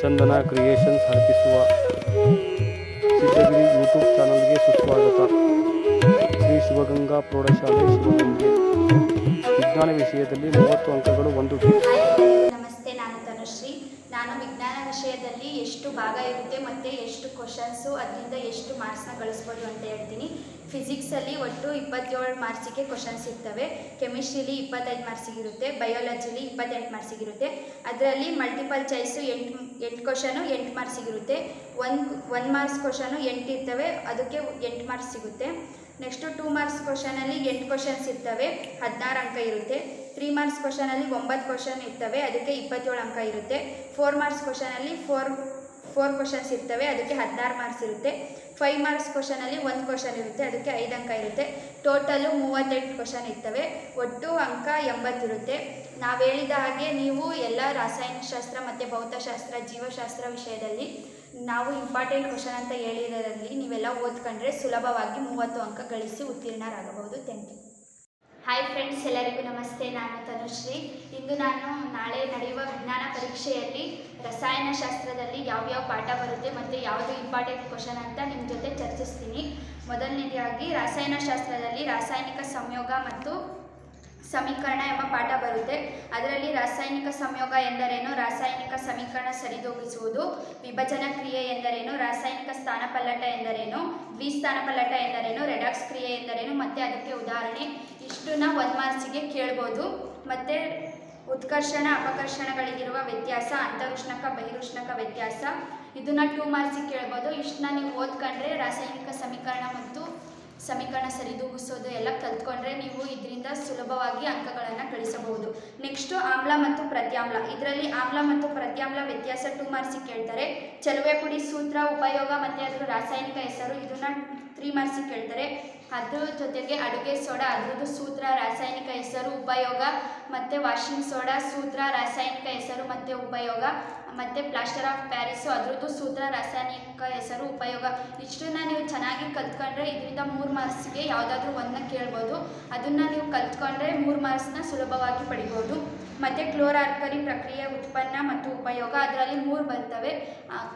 ಚಂದನ creations ಅರ್ಪಿಸುವ Siddhagiri YouTube ಚಾನಲ್ಗೆ ಸುಸ್ವಾಗತ. ಶ್ರೀ ಶಿವಗಂಗಾ ಪ್ರೌಢಶಾಲೆ ಶಿವಗಂಗೆ. ವಿಜ್ಞಾನ ವಿಷಯದಲ್ಲಿ ಮೂವತ್ತು ಅಂಕಗಳು ಒಂದು ಟಿಪ್ ಹಾಯ್ ಎಲ್ಲರಿಗೂ ನಮಸ್ತೆ ನಾನು ತನುಶ್ರೀ ನಾನು ವಿಜ್ಞಾನ ವಿಷಯದಲ್ಲಿ ಎಷ್ಟು ಭಾಗ ಇರುತ್ತೆ ಮತ್ತು ಎಷ್ಟು ಕ್ವಶನ್ಸು ಅದರಿಂದ ಎಷ್ಟು ಮಾರ್ಕ್ಸ್ನ ಗಳಿಸ್ಬೋದು ಅಂತ ಹೇಳ್ತೀನಿ. ಫಿಸಿಕ್ಸಲ್ಲಿ ಒಟ್ಟು ಇಪ್ಪತ್ತೇಳು ಮಾರ್ಕ್ಸಿಗೆ ಕ್ವಶನ್ಸ್ ಇರ್ತವೆ. ಕೆಮಿಸ್ಟ್ರಿಲಿ ಇಪ್ಪತ್ತೈದು ಮಾರ್ಕ್ಸಿಗಿರುತ್ತೆ ಬಯೋಲಜಿಲಿ ಇಪ್ಪತ್ತೆಂಟು ಮಾರ್ಕ್ಸಿಗಿರುತ್ತೆ ಅದರಲ್ಲಿ ಮಲ್ಟಿಪಲ್ ಚಾಯ್ಸು ಎಂಟು ಎಂಟು ಕ್ವಶನು ಎಂಟು ಮಾರ್ಕ್ಸಿಗಿರುತ್ತೆ ಒಂದು ಒನ್ ಮಾರ್ಕ್ಸ್ ಕ್ವಶನು ಎಂಟು ಇರ್ತವೆ. ಅದಕ್ಕೆ ಎಂಟು ಮಾರ್ಕ್ಸ್ ಸಿಗುತ್ತೆ. ನೆಕ್ಸ್ಟು ಟೂ ಮಾರ್ಕ್ಸ್ ಕ್ವಶನಲ್ಲಿ ಎಂಟು ಕ್ವಶನ್ಸ್ ಇರ್ತವೆ. ಹದಿನಾರು ಅಂಕ ಇರುತ್ತೆ. ತ್ರೀ ಮಾರ್ಕ್ಸ್ ಕ್ವಶನಲ್ಲಿ ಒಂಬತ್ತು ಕ್ವಶನ್ ಇರ್ತವೆ. ಅದಕ್ಕೆ ಇಪ್ಪತ್ತೇಳು ಅಂಕ ಇರುತ್ತೆ. ಫೋರ್ ಮಾರ್ಕ್ಸ್ ಕ್ವಶನಲ್ಲಿ ಫೋರ್ ಫೋರ್ ಕ್ವಶನ್ಸ್ ಇರ್ತವೆ, ಅದಕ್ಕೆ ಹದಿನಾರು ಮಾರ್ಕ್ಸ್ ಇರುತ್ತೆ. ಫೈವ್ ಮಾರ್ಕ್ಸ್ ಕ್ವಶನಲ್ಲಿ ಒಂದು ಕ್ವಶನ್ ಇರುತ್ತೆ, ಅದಕ್ಕೆ ಐದು ಅಂಕ ಇರುತ್ತೆ. ಟೋಟಲು ಮೂವತ್ತೆಂಟು ಕ್ವಶನ್ ಇರ್ತವೆ. ಒಟ್ಟು ಅಂಕ ಎಂಬತ್ತಿರುತ್ತೆ ನಾವು ಹೇಳಿದ ಹಾಗೆ ನೀವು ಎಲ್ಲ ರಾಸಾಯನಿಕಶಾಸ್ತ್ರ ಮತ್ತು ಭೌತಶಾಸ್ತ್ರ, ಜೀವಶಾಸ್ತ್ರ ವಿಷಯದಲ್ಲಿ ನಾವು ಇಂಪಾರ್ಟೆಂಟ್ ಕ್ವಶನ್ ಅಂತ ಹೇಳಿರೋದ್ರಲ್ಲಿ ನೀವೆಲ್ಲ ಓದ್ಕೊಂಡ್ರೆ ಸುಲಭವಾಗಿ ಮೂವತ್ತು ಅಂಕ ಗಳಿಸಿ ಉತ್ತೀರ್ಣರಾಗಬಹುದು. ಥ್ಯಾಂಕ್ ಯು ಹಾಯ್ ಫ್ರೆಂಡ್ಸ್ ಎಲ್ಲರಿಗೂ ನಮಸ್ತೆ. ನಾನು ತನುಶ್ರೀ. ಇಂದು ನಾನು ನಾಳೆ ನಡೆಯುವ ವಿಜ್ಞಾನ ಪರೀಕ್ಷೆಯಲ್ಲಿ ರಸಾಯನಶಾಸ್ತ್ರದಲ್ಲಿ ಯಾವ್ಯಾವ ಪಾಠ ಬರುತ್ತೆ ಮತ್ತು ಯಾವುದು ಇಂಪಾರ್ಟೆಂಟ್ ಕ್ವಶನ್ ಅಂತ ನಿಮ್ಮ ಜೊತೆ ಚರ್ಚಿಸ್ತೀನಿ. ಮೊದಲನೇದಾಗಿ ರಾಸಾಯನಶಾಸ್ತ್ರದಲ್ಲಿ ರಾಸಾಯನಿಕ ಸಂಯೋಗ ಮತ್ತು ಸಮೀಕರಣ ಎಂಬ ಪಾಠ ಬರುತ್ತೆ. ಅದರಲ್ಲಿ ರಾಸಾಯನಿಕ ಸಂಯೋಗ ಎಂದರೇನು? ರಾಸಾಯನಿಕ ಸಮೀಕರಣ ಸರಿದೂಗಿಸುವುದು. ವಿಭಜನ ಕ್ರಿಯೆ ಎಂದರೇನು? ರಾಸಾಯನಿಕ ಸ್ಥಾನಪಲ್ಲಟ ಎಂದರೇನು? ದ್ವಿಸ್ಥಾನಪಲ್ಲಟ ಎಂದರೇನು? ರೆಡಾಕ್ಸ್ ಕ್ರಿಯೆ ಎಂದರೇನು? ಮತ್ತು ಅದಕ್ಕೆ ಉದಾಹರಣೆ. ಇಷ್ಟನ್ನ ಒಂದು ಮಾರ್ಕ್ಸಿಗೆ ಕೇಳ್ಬೋದು. ಮತ್ತು ಉತ್ಕರ್ಷಣ, ಅಪಕರ್ಷಣಗಳಿಗಿರುವ ವ್ಯತ್ಯಾಸ, ಅಂತರುಷ್ಣಕ, ಬಹಿರುಷ್ಣಕ ವ್ಯತ್ಯಾಸ. ಇದನ್ನ ಟೂ ಮಾರ್ಕ್ಸಿಗೆ ಕೇಳ್ಬೋದು. ಇಷ್ಟನ್ನ ನೀವು ಓದ್ಕೊಂಡ್ರೆ ರಾಸಾಯನಿಕ ಸಮೀಕರಣ ಮತ್ತು ಸಮೀಕರಣ ಸರಿದೂಗಿಸೋದು ಎಲ್ಲ ಕಲ್ತ್ಕೊಂಡ್ರೆ ನೀವು ಇದರಿಂದ ಸುಲಭವಾಗಿ ಅಂಕಗಳನ್ನು ಗಳಿಸಬಹುದು. ನೆಕ್ಸ್ಟು ಆಮ್ಲ ಮತ್ತು ಪ್ರತ್ಯಾಮ್ಲ. ಇದರಲ್ಲಿ ಆಮ್ಲ ಮತ್ತು ಪ್ರತ್ಯಾಮ್ಲ ವ್ಯತ್ಯಾಸ ಟೂ ಮಾರ್ಕ್ಸಿಗೆ ಕೇಳ್ತಾರೆ. ಚಲುವೆ ಪುಡಿ ಸೂತ್ರ, ಉಪಯೋಗ ಮತ್ತು ಅದರ ರಾಸಾಯನಿಕ ಹೆಸರು, ಇದನ್ನ ತ್ರೀ ಮಾರ್ಕ್ಸಿಗೆ ಕೇಳ್ತಾರೆ. ಅದ್ರ ಜೊತೆಗೆ ಅಡುಗೆ ಸೋಡಾ, ಅದ್ರದ್ದು ಸೂತ್ರ, ರಾಸಾಯನಿಕ ಹೆಸರು, ಉಪಯೋಗ, ಮತ್ತು ವಾಷಿಂಗ್ ಸೋಡಾ ಸೂತ್ರ, ರಾಸಾಯನಿಕ ಹೆಸರು, ಮತ್ತು ಉಪಯೋಗ, ಮತ್ತು ಪ್ಲಾಸ್ಟರ್ ಆಫ್ ಪ್ಯಾರಿಸು ಅದ್ರದ್ದು ಸೂತ್ರ, ರಾಸಾಯನಿಕ ಹೆಸರು, ಉಪಯೋಗ. ಇಷ್ಟನ್ನ ನೀವು ಚೆನ್ನಾಗಿ ಕಲ್ತ್ಕೊಂಡ್ರೆ ಇದರಿಂದ ಮೂರು ಮಾರ್ಕ್ಸ್ಗೆ ಯಾವುದಾದ್ರೂ ಒಂದನ್ನ ಕೇಳ್ಬೋದು. ಅದನ್ನು ನೀವು ಕಲ್ತ್ಕೊಂಡ್ರೆ ಮೂರು ಮಾರ್ಕ್ಸ್ನ ಸುಲಭವಾಗಿ ಪಡಿಬೋದು. ಮತ್ತು ಕ್ಲೋರಾರ್ಕರಿ ಪ್ರಕ್ರಿಯೆ ಉತ್ಪನ್ನ ಮತ್ತು ಉಪಯೋಗ, ಅದರಲ್ಲಿ ಮೂರು ಬರ್ತವೆ.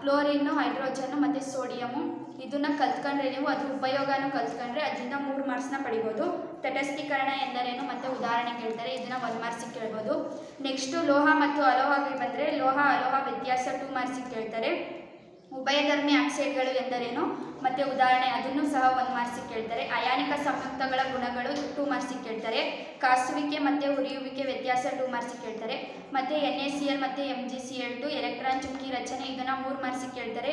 ಕ್ಲೋರಿನ್ನು, ಹೈಡ್ರೋಜನ್ನು ಮತ್ತು ಸೋಡಿಯಮು. ಇದನ್ನು ಕಲ್ತ್ಕೊಂಡ್ರೆ ನೀವು ಅದ್ರ ಉಪಯೋಗನೂ ಕಲ್ತ್ಕೊಂಡ್ರೆ ಅದರಿಂದ ಮೂರು ಮಾರ್ಕ್ಸ್ನ ಪಡಿಬೋದು. ತಟಸ್ಥೀಕರಣ ಎಂದರೇನು? ಮತ್ತು ಉದಾಹರಣೆ ಕೇಳ್ತಾರೆ, ಇದನ್ನು ಒಂದು ಮಾರ್ಕ್ಸಿಗೆ ಕೇಳ್ಬೋದು. ನೆಕ್ಸ್ಟು ಲೋಹ ಮತ್ತು ಅಲೋಹಗೆ ಬಂದರೆ ಲೋಹ, ಅಲೋಹ ವ್ಯತ್ಯಾಸ ಟೂ ಮಾರ್ಕ್ಸಿಗೆ ಕೇಳ್ತಾರೆ. ಉಭಯಧರ್ಮಿ ಆಕ್ಸೈಡ್ಗಳು ಎಂದರೇನು? ಮತ್ತು ಉದಾಹರಣೆ, ಅದನ್ನು ಸಹ ಒಂದು ಮಾರ್ಕ್ಸಿಗೆ ಕೇಳ್ತಾರೆ. ಅಯಾನಿಕ ಸಂಯುಕ್ತಗಳ ಗುಣಗಳು ಟೂ ಮಾರ್ಕ್ಸಿಗೆ ಕೇಳ್ತಾರೆ. ಕಾಸುವಿಕೆ ಮತ್ತು ಉರಿಯುವಿಕೆ ವ್ಯತ್ಯಾಸ ಟೂ ಮಾರ್ಕ್ಸಿಗೆ ಕೇಳ್ತಾರೆ. ಮತ್ತು ಎನ್ ಎ ಸಿ ಎಲ್ ಮತ್ತು M G C L two electron ಚುಕ್ಕಿ ರಚನೆ, ಇದನ್ನು ಮೂರು ಮಾರ್ಕ್ಸಿಗೆ ಕೇಳ್ತಾರೆ.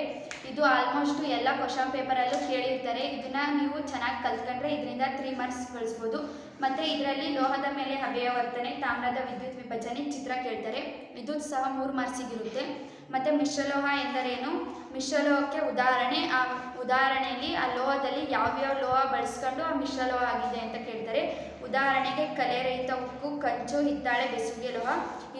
ಇದು ಆಲ್ಮೋಸ್ಟ್ ಎಲ್ಲ ಕ್ವಶನ್ ಪೇಪರಲ್ಲೂ ಕೇಳಿರ್ತಾರೆ. ಇದನ್ನು ನೀವು ಚೆನ್ನಾಗಿ ಕಲ್ತ್ಕೊಂಡ್ರೆ ಇದರಿಂದ ತ್ರೀ ಮಾರ್ಕ್ಸ್ ಗಳಿಸ್ಬೋದು. ಮತ್ತು ಇದರಲ್ಲಿ ಲೋಹದ ಮೇಲೆ ಅಭಯವರ್ತನೆ ತಾಮ್ರದ ವಿದ್ಯುತ್ ವಿಭಜನೆ ಚಿತ್ರ ಕೇಳ್ತಾರೆ. ಇದು ಸಹ ಮೂರು ಮಾರ್ಕ್ಸಿಗಿರುತ್ತೆ ಮತ್ತು ಮಿಶ್ರಲೋಹ ಎಂದರೇನು? ಮಿಶ್ರಲೋಹಕ್ಕೆ ಉದಾಹರಣೆ, ಆ ಉದಾಹರಣೆಯಲ್ಲಿ ಆ ಲೋಹದಲ್ಲಿ ಯಾವ್ಯಾವ ಲೋಹ ಬಳಸ್ಕೊಂಡು ಆ ಮಿಶ್ರಲೋಹ ಆಗಿದೆ ಅಂತ ಕೇಳ್ತಾರೆ. ಉದಾಹರಣೆಗೆ ಕಲೆರಹಿತ ಉಕ್ಕು, ಕಂಚು, ಹಿತ್ತಾಳೆ, ಬೆಸುಗೆ ಲೋಹ.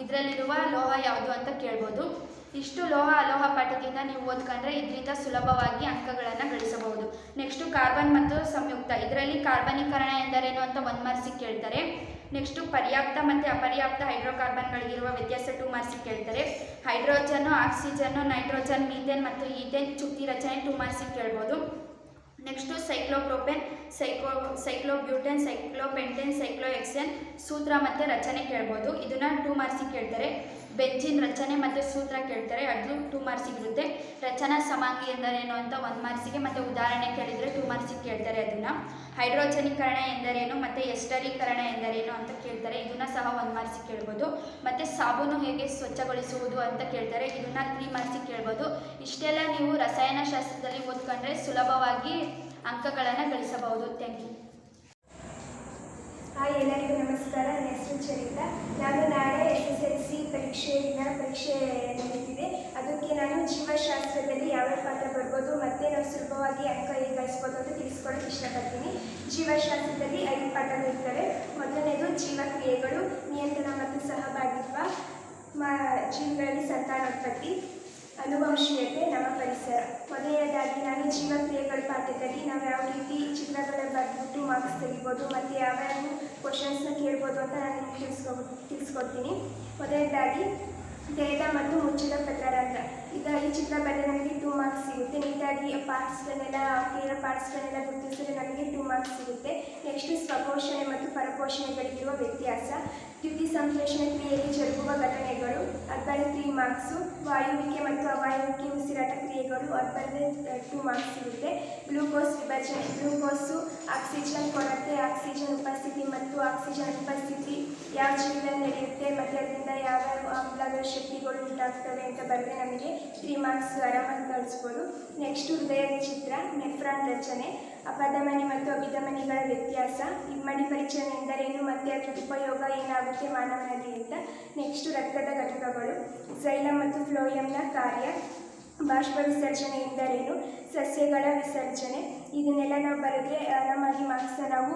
ಇದರಲ್ಲಿರುವ ಲೋಹ ಯಾವುದು ಅಂತ ಕೇಳ್ಬೋದು. ಇಷ್ಟು ಲೋಹ ಅಲೋಹ ಪಾಠದಿಂದ ನೀವು ಓದ್ಕೊಂಡ್ರೆ ಇದರಿಂದ ಸುಲಭವಾಗಿ ಅಂಕಗಳನ್ನು ಗಳಿಸಬಹುದು. ನೆಕ್ಸ್ಟು ಕಾರ್ಬನ್ ಮತ್ತು ಸಂಯುಕ್ತ. ಇದರಲ್ಲಿ ಕಾರ್ಬನೀಕರಣ ಎಂದರೇನು ಅಂತ ಒಂದು ಮಾರ್ಕ್ಸಿಗೆ ಕೇಳ್ತಾರೆ. ನೆಕ್ಸ್ಟು ಪರ್ಯಾಪ್ತ ಮತ್ತು ಅಪರ್ಯಾಪ್ತ ಹೈಡ್ರೋಕಾರ್ಬನ್ಗಳಿಗಿರುವ ವ್ಯತ್ಯಾಸ ಟೂ ಮಾರ್ಕ್ಸಿಗೆ ಕೇಳ್ತಾರೆ. ಹೈಡ್ರೋಜನ್ನು ಆಕ್ಸಿಜನ್ನು ನೈಟ್ರೋಜನ್ ಮೀಥೇನ್ ಮತ್ತು ಈಥೇನ್ ಚುಕ್ತಿ ರಚನೆ ಟೂ ಮಾರ್ಕ್ಸಿಗೆ ಕೇಳ್ಬೋದು. ನೆಕ್ಸ್ಟು ಸೈಕ್ಲೋಪ್ರೋಪೆನ್ ಸೈಕ್ಲೋ ಸೈಕ್ಲೋಬ್ಯೂಟೆನ್ ಸೈಕ್ಲೋಪೆಂಟೆನ್ ಸೈಕ್ಲೋಎಕ್ಸೆನ್ ಸೂತ್ರ ಮತ್ತು ರಚನೆ ಕೇಳ್ಬೋದು. ಇದನ್ನು ಟೂ ಮಾರ್ಕ್ಸಿಗೆ ಕೇಳ್ತಾರೆ. ಬೆಂಜಿನ್ ರಚನೆ ಮತ್ತು ಸೂತ್ರ ಕೇಳ್ತಾರೆ. ಅದು ಟೂ ಮಾರ್ಕ್ಸ್ ಇರುತ್ತೆ. ರಚನಾ ಸಮಾಂಗಿ ಎಂದರೇನು ಅಂತ ಒಂದು ಮಾರ್ಕ್ಸಿಗೆ ಮತ್ತು ಉದಾಹರಣೆ ಕೇಳಿದರೆ ಮಾರ್ಕ್ಸಿಗೆ ಕೇಳ್ತಾರೆ ಅದನ್ನು. ಹೈಡ್ರೋಜನೀಕರಣ ಎಂದರೇನು, ಮತ್ತು ಎಸ್ಟರೀಕರಣ ಎಂದರೇನು ಅಂತ ಕೇಳ್ತಾರೆ. ಇದನ್ನ ಸಹ ಒಂದು ಮಾರ್ಕ್ಸಿಗೆ ಕೇಳ್ಬೋದು. ಮತ್ತು ಸಾಬೂನು ಹೇಗೆ ಸ್ವಚ್ಛಗೊಳಿಸುವುದು ಅಂತ ಕೇಳ್ತಾರೆ. ಇದನ್ನ ತ್ರೀ ಮಾರ್ಕ್ಸಿಗೆ ಕೇಳ್ಬೋದು. ಇಷ್ಟೆಲ್ಲ ನೀವು ರಸಾಯನಶಾಸ್ತ್ರದಲ್ಲಿ ಓದ್ಕೊಂಡ್ರೆ ಸುಲಭವಾಗಿ ಅಂಕಗಳನ್ನು ಗಳಿಸಬಹುದು. ಥ್ಯಾಂಕ್ ಯು ಹಾಯ್, ಎಲ್ಲರಿಗೂ ನಮಸ್ಕಾರ. ಹೆಸರು ಚರಿತಾ ನಾನು ನಾಳೆ ಎಸ್ ಎಸ್ ಎಲ್ ಸಿ ಪರೀಕ್ಷೆ ಪರೀಕ್ಷೆ ನಡೀತಿದೆ. ಅದಕ್ಕೆ ನಾನು ಜೀವಶಾಸ್ತ್ರದಲ್ಲಿ ಯಾವ್ಯಾವ ಪಾಠ ಬರ್ಬೋದು, ಮತ್ತು ನಾವು ಸುಲಭವಾಗಿ ಅಂಕ ಅಂತ ತಿಳಿಸ್ಕೊಳಕ್ಕೆ ಇಷ್ಟಪಡ್ತೀನಿ. ಜೀವಶಾಸ್ತ್ರದಲ್ಲಿ ಐದು ಪಾಠಗಳಿರ್ತವೆ ಮೊದಲನೇದು ಜೀವಕ್ರಿಯೆಗಳು ನಿಯಂತ್ರಣ ಮತ್ತು ಸಹಭಾಗಿತ್ವ, ಮ, ಜೀವಿಗಳಲ್ಲಿ ಸಂತಾನೋತ್ಪತ್ತಿ ಅನುವಂಶೀಯತೆ, ನಮ್ಮ ಪರಿಸರ. ಮೊದಲನೇದಾಗಿ ನಾನು ಜೀವಕ್ರಿಯೆಗಳ ಪಾಠದಲ್ಲಿ ನಾವು ಯಾವ ರೀತಿ ಚಿತ್ರಗಳ ಬರೆದ್ಬಿಟ್ಟು ಮಾರ್ಕ್ಸ್ ತೆಗಿಬೋದು ಮತ್ತು ಯಾವ್ಯಾವ ಕ್ವಶನ್ಸ್ನ ಕೇಳ್ಬೋದು ಅಂತ ನಾನು ತಿಳಿಸ್ಕೊ ತಿಳಿಸ್ಕೊಡ್ತೀನಿ. ಮೊದಲನೇದಾಗಿ ದೇಹ ಮತ್ತು ಮುಚ್ಚಿದ ಪತ್ರರಂಧ್ರ ಈಗ ಈ ಚಿತ್ರ ಬರೆದರೆ ನಮಗೆ ಟೂ ಮಾರ್ಕ್ಸ್ ಸಿಗುತ್ತೆ ನೀಟಾಗಿ ಪಾರ್ಟ್ಸ್ಗಳನ್ನೆಲ್ಲ ಕೇರೋ ಪಾರ್ಟ್ಸ್ಗಳನ್ನೆಲ್ಲ ಗುರುತಿಸಿದ್ರೆ ನಮಗೆ ಮಾರ್ಕ್ಸ್ ಸಿಗುತ್ತೆ. ನೆಕ್ಸ್ಟ್ ಸ್ವಪೋಷಣೆ ಮತ್ತು ಪರಪೋಷಣೆಗಳಿಗಿರುವ ವ್ಯತ್ಯಾಸ. ದ್ಯುತಿ ಸಂಶ್ಲೇಷಣೆ ಕ್ರಿಯೆಯಲ್ಲಿ ಜರುಗುವ ಘಟನೆಗಳು ಬರೀ ತ್ರೀ ಮಾರ್ಕ್ಸು, ವಾಯುವಿಕೆ ಮತ್ತು ಅವಾಯುವಿಕೆ ಉಸಿರಾಟ ಕ್ರಿಯೆಗಳು ಬರೆದ್ರೆ ಟೂ ಮಾರ್ಕ್ಸ್ ಸಿಗುತ್ತೆ. ಗ್ಲೂಕೋಸ್ ವಿಭಜನೆ, ಗ್ಲೂಕೋಸು ಆಕ್ಸಿಜನ್ ಕೊರತೆ, ಆಕ್ಸಿಜನ್ ಉಪಸ್ಥಿತಿ ಮತ್ತು ಆಕ್ಸಿಜನ್ ಉಪಸ್ಥಿತಿ. ಯಾವ ಜೀವನ ನಡೆಯುತ್ತೆ ಮತ್ತು ಅದರಿಂದ ಯಾವ ಆಮ್ಲಗಳ ಶಕ್ತಿಗಳು ಉಂಟಾಗ್ತವೆ ಅಂತ ಬರೆದ್ರೆ ನಮಗೆ ತ್ರೀ ಮಾರ್ಕ್ಸ್ ಆರಾಮಾಗಿ ಕಳಿಸ್ಬೋದು. ನೆಕ್ಸ್ಟ್ ಹೃದಯದ ಚಿತ್ರ ನೆಫ್ರಾನ್ ರಚನೆ. ಅಪಧಮನಿ ಮತ್ತು ಅಭಿಧಮನಿಗಳ ವ್ಯತ್ಯಾಸ. ಇಮ್ಮಡಿ ಪರಿಚಯ ಎಂದರೇನು? ಮತ್ತು ಅದರ ಉಪಯೋಗ ಏನಾಗುತ್ತೆ? ಮಾನವನಲ್ಲಿ ಅಂತ. ನೆಕ್ಸ್ಟು ರಕ್ತದ ಘಟಕಗಳು. ಝೈಲಮ್ ಮತ್ತು ಫ್ಲೋಯಂನ ಕಾರ್ಯ. ಬಾಷ್ಪ ವಿಸರ್ಜನೆ ಎಂದರೇನು? ಸಸ್ಯಗಳ ವಿಸರ್ಜನೆ. ಇದನ್ನೆಲ್ಲ ನಾವು ಬರೆದ್ರೆ ಆರಾಮಾಗಿ ಮಾರ್ಕ್ಸ್ನ ನಾವು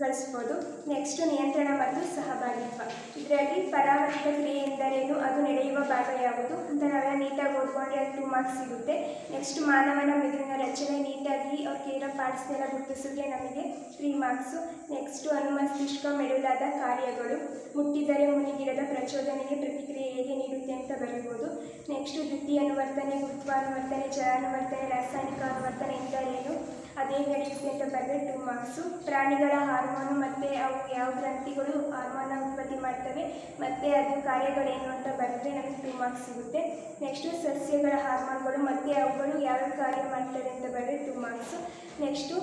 ಗಳಿಸ್ಬೋದು. ನೆಕ್ಸ್ಟ್ ನಿಯಂತ್ರಣ ಮತ್ತು ಸಹಭಾಗಿತ್ವ. ಇದರಲ್ಲಿ ಪರಾವರ್ತಿತ ಕ್ರಿಯೆ ಎಂದರೇನು? ಅದು ನಡೆಯುವ ಭಾಗ ಯಾವುದು? ಅಂತ ನಾವೆಲ್ಲ ನೀಟಾಗಿ ಓದ್ಕೊಂಡ್ರೆ ಅದು ಟೂ ಮಾರ್ಕ್ಸ್ ಸಿಗುತ್ತೆ. ನೆಕ್ಸ್ಟ್ ಮಾನವನ ಮೆದುಳಿನ ರಚನೆ ನೀಟಾಗಿ ಅವ್ರಿಗೆ ಇರೋ ಪಾರ್ಟ್ಸ್ನೆಲ್ಲ ಗುರುತಿಸಿದ್ರೆ ನಮಗೆ ತ್ರೀ ಮಾರ್ಕ್ಸು ನೆಕ್ಸ್ಟು ಅನುಮಸ್ತಿಷ್ಕ ಮೆಡುಲಾದ ಕಾರ್ಯಗಳು. ಮುಟ್ಟಿದರೆ ಮುನಿಗಿಡದ ಪ್ರಚೋದನೆಗೆ ಪ್ರತಿಕ್ರಿಯೆ ಹೇಗೆ ನೀಡುತ್ತೆ ಅಂತ ಬರೀಬೋದು. ನೆಕ್ಸ್ಟ್ ದ್ವಿತೀಯ ಅನುವರ್ತನೆ, ಗುರುತ್ವಾನುವರ್ತನೆ ಜಲಾನುವರ್ತನೆ ರಾಸಾಯನಿಕ ಅನುವರ್ತನೆ ಎಂದರೇನು? ಅದೇ ನಡೆಯುತ್ತೆ ಅಂತ ಬರೆದ್ರೆ ಟೂ ಮಾರ್ಕ್ಸು ಪ್ರಾಣಿಗಳ ಹಾರ್ಮೋನು ಮತ್ತು ಅವು ಯಾವ ಗ್ರಂಥಿಗಳು ಹಾರ್ಮೋನ ಉತ್ಪತ್ತಿ ಮಾಡ್ತವೆ ಮತ್ತು ಅದು ಕಾರ್ಯಗಳೇನು ಅಂತ ಬರೆದ್ರೆ ನಮಗೆ ಟೂ ಮಾರ್ಕ್ಸ್ ಸಿಗುತ್ತೆ. ನೆಕ್ಸ್ಟು ಸಸ್ಯಗಳ ಹಾರ್ಮೋನ್ಗಳು ಮತ್ತು ಅವುಗಳು ಯಾವ ಕಾರ್ಯ ಮಾಡ್ತವೆ ಅಂತ ಬರೆದ್ರೆ ಟೂ ಮಾರ್ಕ್ಸು ನೆಕ್ಸ್ಟು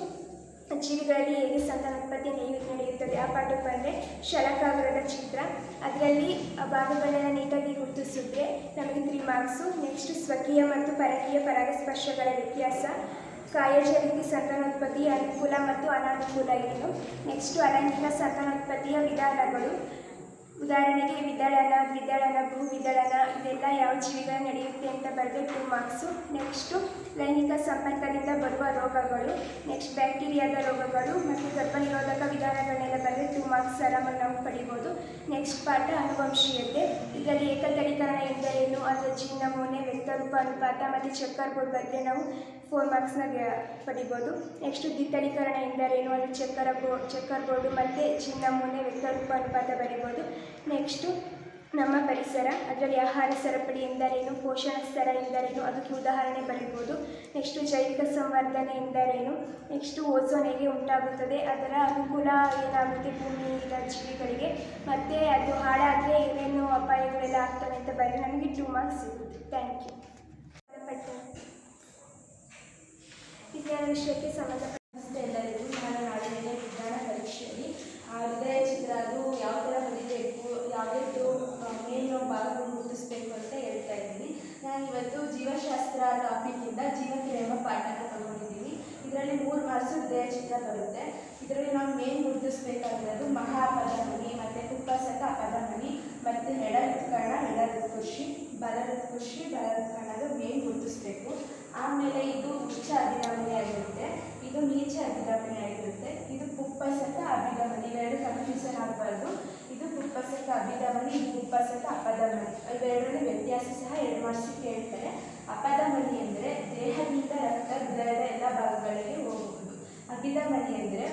ಜೀವಿಗಳಲ್ಲಿ ಹೇಗೆ ಸಂತಾನೋತ್ಪತ್ತಿ ನಡೆಯುತ್ತದೆ ಆ ಪಾಠಕ್ಕೆ ಬಂದರೆ ಶಲಕಾಗ್ರದ ಚಿತ್ರ. ಅದರಲ್ಲಿ ಭಾಗಗಳನ್ನು ನೀಟಾಗಿ ಗುರುತಿಸಿದ್ರೆ ನಮಗೆ ತ್ರೀ ಮಾರ್ಕ್ಸು ನೆಕ್ಸ್ಟ್ ಸ್ವಕೀಯ ಮತ್ತು ಪರಕೀಯ ಪರಾಗಸ್ಪರ್ಶಗಳ ವ್ಯತ್ಯಾಸ. ಕಾಯಜ ಸಂತಾನೋತ್ಪತ್ತಿಯ ಅನುಕೂಲ ಮತ್ತು ಅನಾನುಕೂಲ ಏನು? ನೆಕ್ಸ್ಟು ಅಲೈಂಗಿಕ ಸಂತಾನೋತ್ಪತ್ತಿಯ ವಿಧಾನಗಳು. ಉದಾಹರಣೆಗೆ, ವಿದಳನ ವಿದಳನ ಭೂ ವಿದಳನ ಇದೆಲ್ಲ ಯಾವ ಜೀವಿಗಳ ನಡೆಯುತ್ತೆ ಅಂತ ಬರೆದು ಟೂ ಮಾರ್ಕ್ಸು ನೆಕ್ಸ್ಟು ಲೈಂಗಿಕ ಸಂಪರ್ಕದಿಂದ ಬರುವ ರೋಗಗಳು. ನೆಕ್ಸ್ಟ್ ಬ್ಯಾಕ್ಟೀರಿಯಾದ ರೋಗಗಳು ಮತ್ತು ಗರ್ಭನಿರೋಧಕ ವಿಧಾನಗಳನ್ನೆಲ್ಲ ಆರಾಮಾಗಿ ನಾವು ಪಡಿಬೋದು ನೆಕ್ಸ್ಟ್ ಪಾಠ, ಅನುವಂಶೀಯತೆ. ಇದರಲ್ಲಿ ಏಕತಳೀಕರಣ ಎಂದರೇನು? ಅದರ ಚಿನ್ನ, ಮೂನೆ ವ್ಯಕ್ತರೂಪ ಅನುಪಾತ, ಮತ್ತು ಚಕ್ಕರ್ ಬೋರ್ಡ್ ಬಗ್ಗೆ ನಾವು ಫೋರ್ ಮಾರ್ಕ್ಸ್ನ ಪಡಿಬೋದು. ನೆಕ್ಸ್ಟ್ ದ್ವಿತಳೀಕರಣ ಎಂದರೇನು? ಅದು ಚಕ್ಕರ ಬೋರ್ಡ್ ಚಕ್ಕರ್ ಬೋರ್ಡು ಮತ್ತು ಜೀನ್ ಮೂನೆ ವ್ಯಕ್ತರೂಪ ಅನುಪಾತ ಬರಿಬೋದು. ನೆಕ್ಸ್ಟು ನಮ್ಮ ಪರಿಸರ, ಅದರಲ್ಲಿ ಆಹಾರ ಸರಪಳಿ ಎಂದರೇನು, ಪೋಷಣ ಸ್ತರ ಎಂದರೇನು, ಅದಕ್ಕೆ ಉದಾಹರಣೆ ಬರೀಬೋದು. ನೆಕ್ಸ್ಟು ಜೈವಿಕ ಸಂವರ್ಧನೆ ಎಂದರೇನು ನೆಕ್ಸ್ಟು ಓಝೋನ್ ಉಂಟಾಗುತ್ತದೆ. ಅದರ ಅನುಕೂಲ ಏನಾಗುತ್ತೆ? ಭೂಮಿಯ ಜೀವಿಗಳಿಗೆ. ಮತ್ತು ಅದು ಹಾಳಾದರೆ ಏನೇನು ಅಪಾಯಗಳೆಲ್ಲ ಆಗ್ತವೆ ಅಂತ ಬರೀ ನಮಗೆ ಟೂ ಮಾರ್ಕ್ಸ್ ಸಿಗುತ್ತೆ. ಥ್ಯಾಂಕ್ ಯು ವಿಜ್ಞಾನ ವಿಷಯಕ್ಕೆ ಸಂಬಂಧಪಟ್ಟ ಎಲ್ಲರಿಗೂ ನಾನು ನಾಳೆ ವಿಜ್ಞಾನ ಪರೀಕ್ಷೆಯಲ್ಲಿ ಆ ಹೃದಯ ಚಿತ್ರ ಅದು ಯಾವ ಥರ ಬರೀಬೇಕು, ಯಾವುದೇ ಮೇನು ಭಾಗವನ್ನು ಗುರುತಿಸಬೇಕು ಅಂತ ಹೇಳ್ತಾ ಇದ್ದೀನಿ. ನಾನು ಇವತ್ತು ಜೀವಶಾಸ್ತ್ರ ಟಾಪಿಕ್ಕಿಂದ ಜೀವಕ್ರಿಯೆ ಎಂಬ ಪಾಠನ ತಗೊಂಡಿದ್ದೀನಿ ಇದರಲ್ಲಿ ಮೂರು ಮಾರ್ಕ್ಸ್ ಚಿತ್ರ ಬರುತ್ತೆ. ಇದರಲ್ಲಿ ನಾವು ಮೇನ್ ಗುರುತಿಸಬೇಕಾಗಿರೋದು ಮಹಾಪದಮನಿ, ಮತ್ತು ಕುಪ್ಪಸಕ ಅಪದಮನಿ ಮತ್ತು ಎಡ ಋತುಕರ್ಣ ಎಡ ಋತುಕೃಷಿ ಬಲ ಋತುಕೃಷಿ ಬಲ ಹೃತ್ಕರ್ಣದು ಮೇನ್ ಗುರುತಿಸ್ಬೇಕು. ಆಮೇಲೆ ಇದು ಉಚ್ಚ ಅಭಿಧಮನಿ ಆಗಿರುತ್ತೆ. ಇದು ನೀಚ ಅಭಿಧಮನಿ ಆಗಿರುತ್ತೆ. ಇದು ಕುಪ್ಪಸಕ ಅಭಿಧಮನಿ ಇವೆರಡು ಕನ್ಫ್ಯೂಷನ್ ಆಗಬಾರ್ದು. ಪುಪ್ಪಸಕ ಅಪಧಮನಿ ಇವೆರಡರಲ್ಲಿ ವ್ಯತ್ಯಾಸ ಸಹ ಎರಡು ಮಾರ್ಕ್ಸಿಗೆ ಕೇಳ್ತಾರೆ. ಅಪಧಮನಿ ಅಂದರೆ ದೇಹದಿಂದ ರಕ್ತ, ಹೃದಯದ ಎಲ್ಲ ಭಾಗಗಳಿಗೆ ಹೋಗುವುದು. ಅಭಿಧಮನಿ ಅಂದರೆ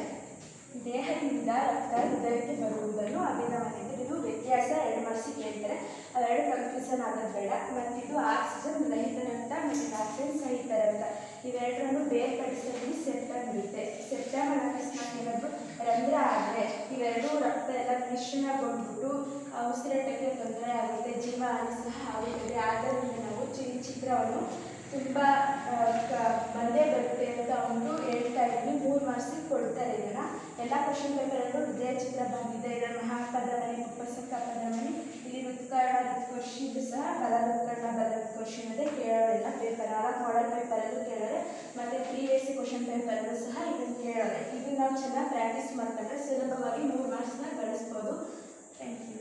ದೇಹದಿಂದ ರಕ್ತ, ಹೃದಯಕ್ಕೆ ಬರುವುದನ್ನು ಅಭಿಧಮನಿ ಅಂದರೆ ಇದು ವ್ಯತ್ಯಾಸ ಎರಡು ಮಾರ್ಕ್ಸಿಗೆ ಕೇಳ್ತಾರೆ. ಅವೆರಡು ಕನ್ಫ್ಯೂಷನ್ ಆಗೋದು ಬೇಡ. ಮತ್ತಿದು ಆಕ್ಸಿಜನ್ ರಹಿತ ರಕ್ತ ಮತ್ತು ಆಕ್ಸಿಜನ್ ಸಹಿತ ರಕ್ತ. ಇವೆರಡರನ್ನು ಬೇರ್ಪಡಿಸಲು ಸೆಪ್ಟಮ್ ಇರುತ್ತೆ ಸೆಪ್ಟಮ್ ಅಕಸ್ಮಾತ್ ಏನಾದರೂ ರಂಧ್ರ ಆದರೆ ಇವೆರಡೂ ರಕ್ತ ಎಲ್ಲ ಮಿಶ್ರಣಗೊಂಡ್ಬಿಟ್ಟು ಆ ಉಸಿರಾಟಕ್ಕೆ ತೊಂದರೆ ಆಗುತ್ತೆ, ಜೀವ ಸಹ ಆಗುತ್ತದೆ ಆದ್ದರಿಂದ ನಾವು ಚಿ ಚಿತ್ರವನ್ನು ತುಂಬ ಬಂದೇ ಬರುತ್ತೆ ಅಂತ ಒಂದು ಹೇಳ್ತಾ ಇದ್ವಿ. ಮೂರು ಮಾರ್ಕ್ಸಿಗೆ ಕೊಡ್ತಾರೆ ಇದನ್ನು. ಎಲ್ಲ ಕ್ವಶನ್ ಪೇಪರಲ್ಲೂ ಹೃದಯ ಚಿತ್ರ ಬಂದಿದೆ. ಇದರ ಮಹಾಪದಮನಿ ಉಪಸಕ ಪದಮನಿ. ಇಲ್ಲಿ ಹೃತ್ಕೋಶಿ ಇದು ಸಹ ಬಲ ಹೃತ್ಕರ್ಣ ಬಲ ಹೃತ್ಕೋಶಿ ಅನ್ನೋದೇ ಕೇಳೋದಿಲ್ಲ ಪೇಪರ್. ನಾಲ್ಕು ಮಾಡಲ್ ಪೇಪರಲ್ಲೂ ಕೇಳೋರೆ. ಮತ್ತು ಪಿ ಎಸ್ ಸಿ ಕ್ವಶನ್ ಪೇಪರಲ್ಲೂ ಸಹ ಇದನ್ನು ಕೇಳೋದೆ ಇದು ನಾವು ಚೆನ್ನಾಗಿ ಪ್ರಾಕ್ಟೀಸ್ ಮಾಡ್ಕೊಂಡ್ರೆ ಸುಲಭವಾಗಿ ಮೂರು ಮಾರ್ಕ್ಸ್ನ ಗಳಿಸ್ಬೋದು. Thank you